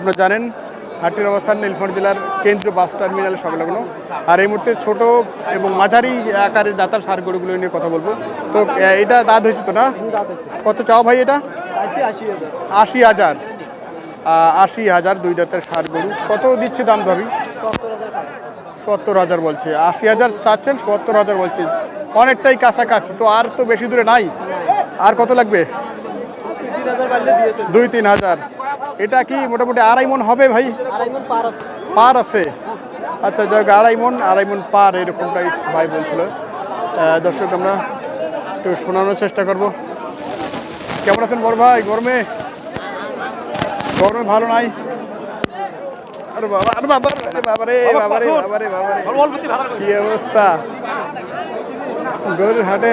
আপনারা জানেন হাটের অবস্থান নীলফামারী জেলার কেন্দ্রীয় বাস টার্মিনাল সংলগ্ন আর এই মুহূর্তে ছোট এবং মাঝারি আকারের দাতার সার গরুগুলো নিয়ে কথা বলব। তো এটা দাঁত হয়েছে তো না? কত চাও ভাই এটা? আশি হাজার। আশি হাজার দুই দাঁতের সার গরু। কত দিচ্ছে দাম ভাবি? সত্তর হাজার বলছে। আশি হাজার চাচ্ছেন, সত্তর হাজার বলছে। অনেকটাই কাছাকাছি, তো আর তো বেশি দূরে নাই। আর কত লাগবে? দুই তিন হাজার। এটা কি মোটামুটি আড়াই মন হবে ভাই? পার আছে। আচ্ছা যাক আড়াই মন আড়াই মন পার এরকমটাই ভাই বলছিল। দর্শক আমরা একটু শোনানোর চেষ্টা করব। কেমন আছেন বড় ভাই? গরমে? গরমে ভালো নাই? আরে বাবা আরে বাবা আরে বাবা রে বাবা রে বাবা রে বাবা রে। কি অবস্থা? গরুর হাটে?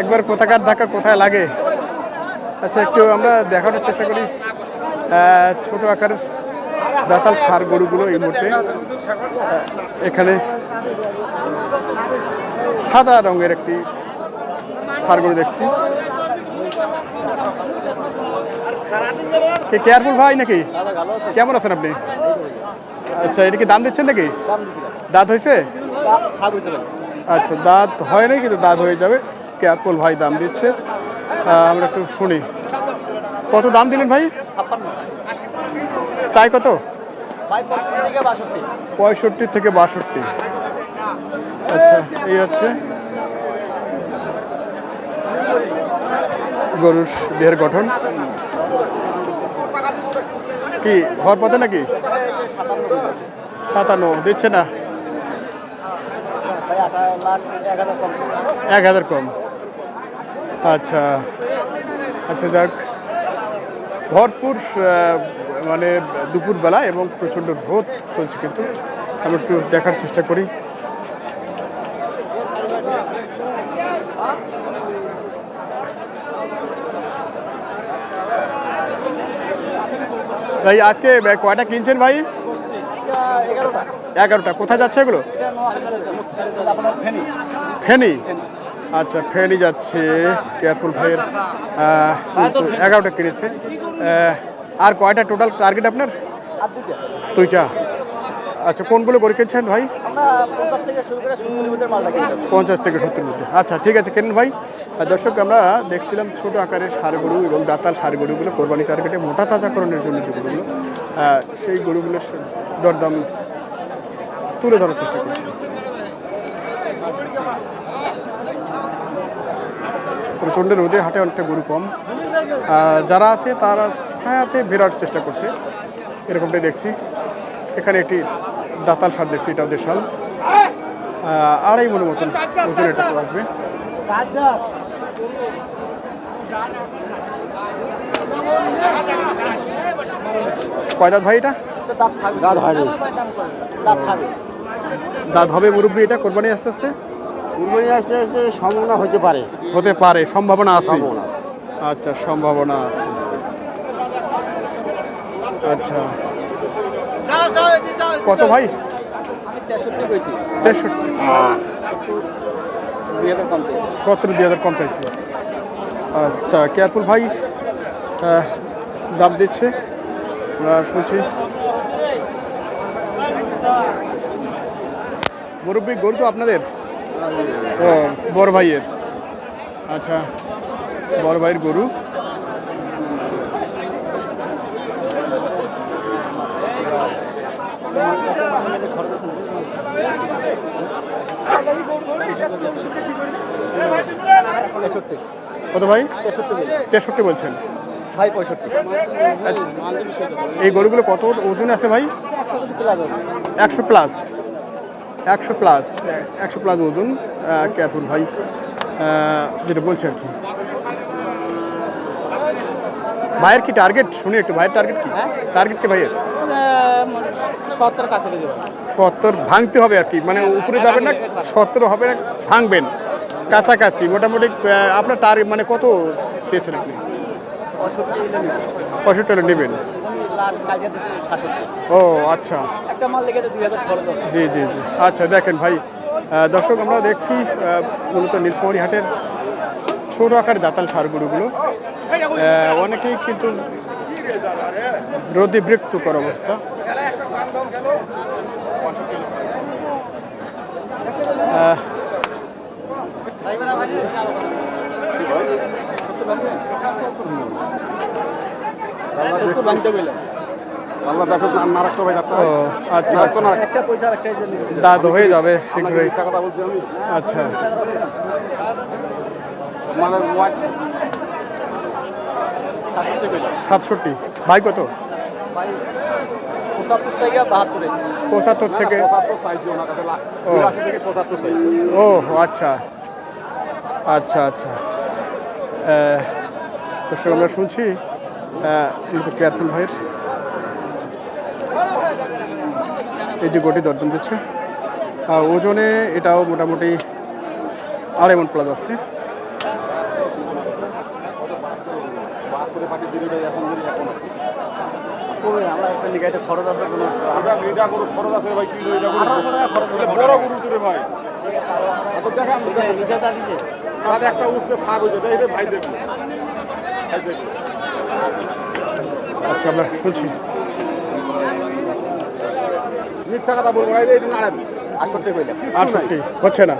একবার কোথাকার ধাক্কা কোথায় লাগে? আচ্ছা একটু আমরা দেখানোর চেষ্টা করি ছোট আকারের দাতাল সার গরুগুলো এই মুহূর্তে এখানে সাদা রঙের একটি সার গরু দেখছি। কে কেয়ারফুল ভাই নাকি? কেমন আছেন আপনি? আচ্ছা এটা কি দাম দিচ্ছেন নাকি? দাঁত হয়েছে? আচ্ছা দাঁত হয় নাই কিন্তু দাঁত হয়ে যাবে। কেয়ারফুল ভাই দাম দিচ্ছে। আমরা একটু শুনি। কত দাম দিলেন ভাই? চাই কত? পঁয়ষট্টি থেকে বাষট্টি। আচ্ছা এই হচ্ছে গরুর দেহের গঠন। কি হওয়ার পথে নাকি? সাতান্ন। দিচ্ছে না? এক হাজার কম। আচ্ছা। আচ্ছা যাক। ভরপুর মানে দুপুরবেলা এবং প্রচণ্ড রোদ চলছে কিন্তু। আমি একটু দেখার চেষ্টা করি। ভাই, আজকে কয়টা কিনছেন ভাই? এগারোটা। কোথায় যাচ্ছে এগুলো? ফেনি। আচ্ছা ফেনি যাচ্ছে। কেয়ারফুল ভাইয়ের এগারোটা কিনেছে। আর কয়টা টোটাল টার্গেট আপনার? দুইটা। আচ্ছা কোনগুলো করে কিনছেন ভাই? পঞ্চাশ থেকে সত্তর মধ্যে। আচ্ছা ঠিক আছে কেন ভাই? দর্শক, আমরা দেখছিলাম ছোট আকারের সার গরু এবং দাতাল সার গরুগুলো কোরবানি টার্গেটে মোটা তাজাকরণের জন্য যে গরুগুলো সেই গরুগুলোর দরদাম তুলে ধরার চেষ্টা করছি। প্রচণ্ড রোদে হাটে অনেকটা গরু কম। যারা আছে তারা ছায়াতে বেরার চেষ্টা করছে। এরকমটাই দেখছি। এখানে একটি দাতাল সার দেখছি এটা দেশাল আড়াই মনের মতন ওজন এটা আসবে। কয় দাঁত ভাই এটা? দাঁত হবে মুরব্বী এটা কোরবানি আস্তে আস্তে? কুরবানি আসতে আসতে সম্ভাবনা হতে পারে। হতে পারে সম্ভাবনা আছে। আচ্ছা সম্ভাবনা আছে। আচ্ছা। কত ভাই? তেষট্টি। সতেরো দুই হাজার কম চাইছি আচ্ছা কেয়ারফুল ভাই দাম দিচ্ছে। আমরা শুনছি। মুরব্বী গরু তো আপনাদের? ও বড় ভাইয়ের। আচ্ছা বড় ভাইয়ের গরু। কত ভাই? তেষট্টি বলছেন। ভাই পঁয়ষট্টি। আচ্ছা, এই গরুগুলো কত ওজন আছে ভাই? একশো প্লাস একশো প্লাস একশো প্লাস ওজন কেয়ারফুল ভাই? যেটা বলছে আর কি। ভাইয়ের কি টার্গেট শুনি একটু ভাইয়ের টার্গেট কি? টার্গেট কি ভাইয়ের? সত্তর কাছে সত্তর ভাঙতে হবে আর কি মানে উপরে যাবেন না সত্তর হবে না ভাঙবেন। কাছাকাছি মোটামুটি আপনার টার্গেট মানে কত পেয়েছেন আপনি? পঁয়ষট্টি ও আচ্ছা। একটা মাল লেগে দুই হাজার খরচ জি জি জি। আচ্ছা দেখেন ভাই দর্শক আমরা দেখছি মূলত নীলফামারী হাটের ছোট আকার দাতাল সার গরুগুলো অনেকেই কিন্তু রোদে বিরক্তকর অবস্থা আল্লাহ দেখো না রাখতে ভাই ও আচ্ছা আচ্ছা। একটা পয়সা একটা হয়ে যাবে শীঘ্রই। কথা বলছি আমি। আচ্ছা। ওয়াইট সাতষট্টি। ভাই কত? পঁচাত্তর থেকে ও। আচ্ছা। আচ্ছা আচ্ছা। দর্শক আমরা শুনছি কিন্তু কেয়ারফুল ভাইয়ের। এই যে গোটি দরদাম করছে ওজনে এটাও মোটামুটি আড়াই মন প্লাস আছে। একটা উচ্চে ফাঁক হয়েছে। ভাই দেখব ভাই দেখব আচ্ছা আমরা শুনছি। মিথ্যা কথা বলব ভাই এটা নাড়ান। আটষট্টি হচ্ছে না।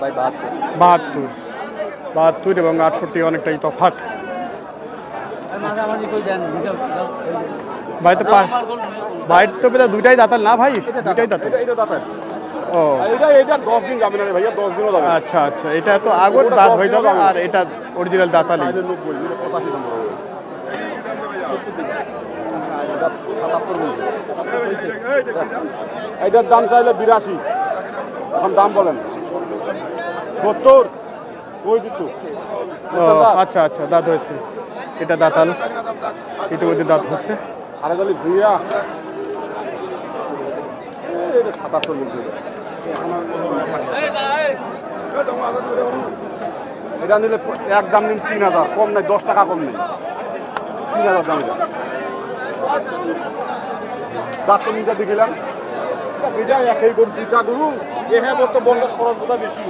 ভাই বাহাত্তর। বাহাত্তর। বাহাত্তর এবং আটষট্টি অনেকটাই তফাৎ। ভাই তো পার ভাই। তো বেদা দুইটাই দাঁতাল না ভাই? দুইটাই দাঁতাল ও। এটা এটা দশ দিন যাবে না রে ভাইয়া দশ দিনও যাবে আচ্ছা আচ্ছা এটা তো আগর দাঁত হয়ে যাবে আর এটা অরিজিনাল দাঁতালি নব্বই এইটার দাম চাইলে বিরাশি। এখন দাম বলেন। সত্তর? ওই দিতু ও আচ্ছা আচ্ছা দাঁত হয়েছে। এটা দাঁতাল। ইতিমধ্যে দাঁত হচ্ছে আরে তাহলে ভুইয়া সাতাত্তর বলছে এটা। এটা নিলে এক দাম নিন তিন হাজার কম নেই দশ টাকা কম নেই। তিন হাজার দাম তো নিজে দেখিলাম। এটা একই গরু দুইটা গরু এ হ্যাঁ বলতো বন্ধ খরচ বোধহয় বেশি।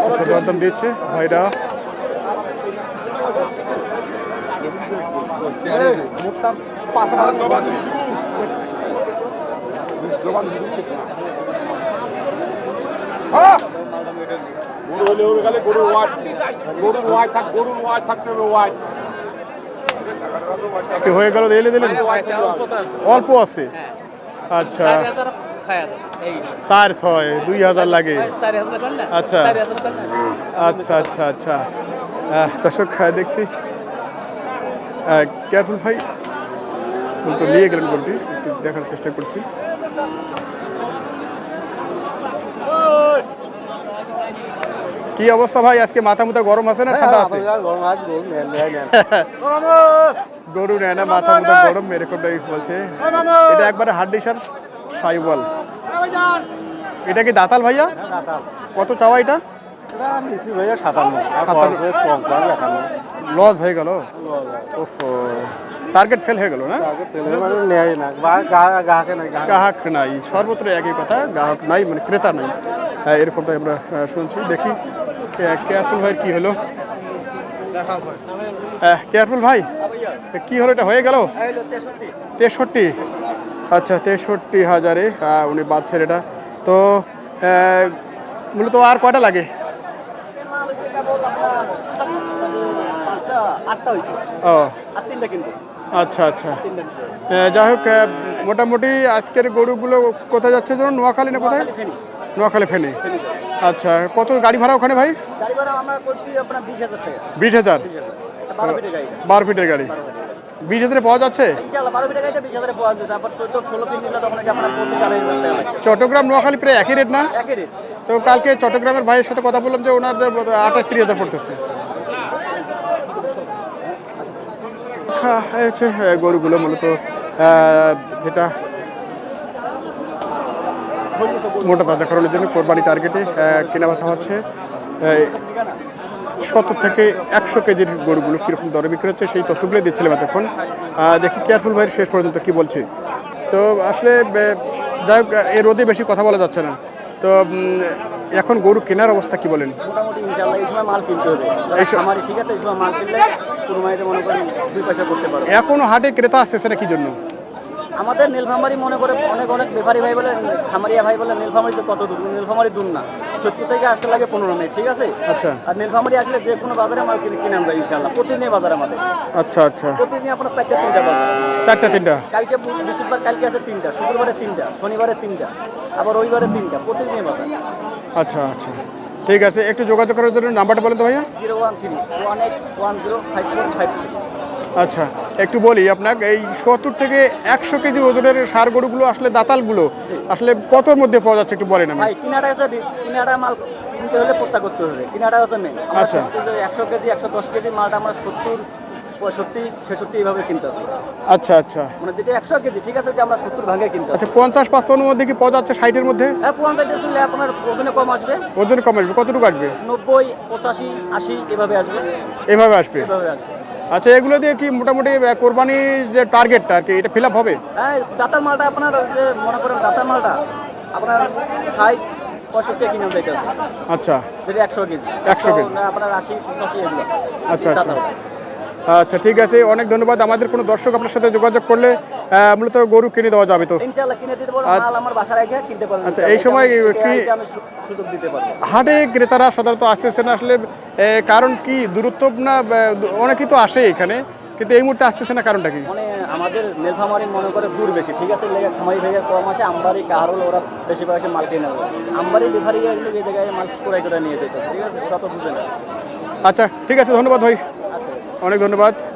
খরচ আচ্ছা দিয়েছে ভাইরা। জবান গরু হলে ওর গেলে গরুর ওয়াট গরুর ওয়াট থাক গরুর ওয়াট থাকতে হবে ওয়াট কি হয়ে গেল? এলে দিলেন? অল্প আছে? আচ্ছা। চার ছয় দুই হাজার লাগে। আচ্ছা। আচ্ছা আচ্ছা আচ্ছা। আহ, দর্শক দেখছি। কেয়ারফুল ভাই। তো নিয়ে গেলেন গরুটি। দেখার চেষ্টা করছি। কি অবস্থা ভাই? আজকে মাথা মুথা গরম আছে না ঠান্ডা আছে? গরু নেয় না মাথা মুথা গরম এরকমটাই বলছে। এটা একবারে হাড্ডি সার সাইবল এটা কি দাতাল ভাইয়া? কত চাওয়া এটা। লস হয়ে গেল? টার্গেট ফেল হয়ে গেল না? গ্রাহক নাই সর্বত্র একই কথা গ্রাহক নাই মানে ক্রেতা নাই। হ্যাঁ এরকমটাই আমরা শুনছি দেখি। কেয়ারফুল ভাই কি হলো? কেয়ারফুল ভাই? কি হলো এটা হয়ে গেল? তেষট্টি। আচ্ছা তেষট্টি হাজারে উনি বাঁচছেন এটা। তো মূলত আর কয়টা লাগে? ও। আর তিনটা কিনবো। আচ্ছা আচ্ছা। যাই হোক মোটামুটি আজকের গরুগুলো কোথায় যাচ্ছে যেন? নোয়াখালী না কোথায়? নোয়াখালী ফেনে। আচ্ছা কত গাড়ি ভাড়া ওখানে ভাই? বিশ হাজার বারো ফিটের গাড়ি। বিশ হাজারে পাওয়া যাচ্ছে? চট্টগ্রাম নোয়াখালী প্রায় একই রেট না? তো কালকে চট্টগ্রামের ভাইয়ের সাথে কথা বললাম যে ওনাদের আঠাশ তিরিশ হাজার পড়তেছে হ্যাঁ, এই হচ্ছে গরুগুলো মূলত যেটা মোটা তাজাকরণের জন্য কোরবানি টার্গেটে কেনা বেচা হচ্ছে। সত্তর থেকে একশো কেজির গরুগুলো কীরকম দরে বিক্রি হচ্ছে সেই তথ্যগুলো দিচ্ছিলাম এতক্ষণ। দেখি কেয়ারফুল ভাইয়ের শেষ পর্যন্ত কি বলছে। তো আসলে যাই হোক এই রোদে বেশি কথা বলা যাচ্ছে না। তো এখন গরু কেনার অবস্থা কি বলেন? মোটামুটি ইনশাল্লাহ এই সময় মাল কিনতে হবে। ঠিক আছে এই সময় মাল কিনলে কুরবানিতে মনে করেন দুই পয়সা করতে পারবে। এখনও হাটে ক্রেতা আসতেছে না কি জন্য? আমাদের নীলফামারি মনে করে অনেক অনেক ব্যাপারী ভাই বলে খামারিয়া ভাই বলে নীলফামারি তো কত দূর? নীলফামারি দূর না। সত্তর থেকে আসতে লাগে পনেরো মিনিট ঠিক আছে? আচ্ছা। আর নীলফামারি আসলে যে কোনো বাজারে মাল কিনে কিনে আমরা ইনশাল্লাহ প্রতিদিনই বাজার আমাদের। আচ্ছা আচ্ছা। প্রতিদিন আপনার চারটা তিনটা বাজার। চারটা তিনটা? কালকে বৃহস্পতিবার কালকে আছে তিনটা শুক্রবারে তিনটা শনিবারে তিনটা আবার রবিবারে তিনটা প্রতিদিনই বাজার। আচ্ছা আচ্ছা। ঠিক আছে একটু যোগাযোগ করার জন্য নাম্বারটা বলেন তো ভাইয়া। Zero one three one eight one zero five four five three. আচ্ছা একটু বলি আপনাকে এই সত্তর থেকে একশো কেজি ওজনের সার গরুগুলো আসলে দাতালগুলো আসলে কতর মধ্যে পাওয়া যাচ্ছে একটু বলেন আমি ভাই কিনাটা মাল কিনতে হলে প্রত্যা করতে হবে। কিনাটা আছে মেন আচ্ছা। একশো কেজি একশো দশ কেজি মালটা আমরা সত্তর পঁয়ষট্টি ছেষট্টি এইভাবে কিনতে হবে আচ্ছা আচ্ছা। মানে যেটা একশো কেজি ঠিক আছে ওটা আমরা সত্তর ভাগে কিনতে আচ্ছা পঞ্চাশ পাঁচপান্নের মধ্যে কি পাওয়া যাচ্ছে ষাটের মধ্যে? হ্যাঁ পঞ্চায়েত আসলে আপনার ওজনে কম আসবে। ওজন কম আসবে কতটুকু আসবে? নব্বই পঁচাশি আশি এভাবে আসবে। এভাবে আসবে। এভাবে আসবে। আচ্ছা এগুলো দিয়ে কি মোটামুটি কোরবানি কোরবানির যে টার্গেটটা আর কি এটা ফিল আপ হবে? হ্যাঁ দাতার মালটা আপনার যে মনে করেন দাতার মালটা আপনার ষাট পঁয়ষট্টি কিনে যাইতেছে। আচ্ছা। যদি একশো কেজি। 100 কেজি। আপনার আশি পঁচাশি এগুলো। আচ্ছা আচ্ছা। আচ্ছা ঠিক আছে। অনেক ধন্যবাদ। আমাদের কোনো দর্শক আপনার সাথে যোগাযোগ করলে মূলত গরু কিনে দেওয়া যাবে তো? আচ্ছা। আচ্ছা, এই সময় কি- হাটে ক্রেতারা সাধারণত আসতেছে না আসলে কারণ কি দূরত্ব না অনেকেই তো আসে এখানে কিন্তু এই মুহূর্তে আসতেছে না কারণটা কি? মানে আমাদের নীলফামারি মনে করে দূর বেশি ঠিক আছে? লেগে খামারি ভেগে কম আসে আমবাড়ি কাহারুল ওরা বেশি বয়সে মাল কিনে নেবে আমবাড়ি বিভারি এগুলো এই জায়গায় মাল ক্রয় করে নিয়ে যেতেছে ঠিক আছে? ওরা তো বুঝে না। আচ্ছা ঠিক আছে ধন্যবাদ ভাই। অনেক ধন্যবাদ।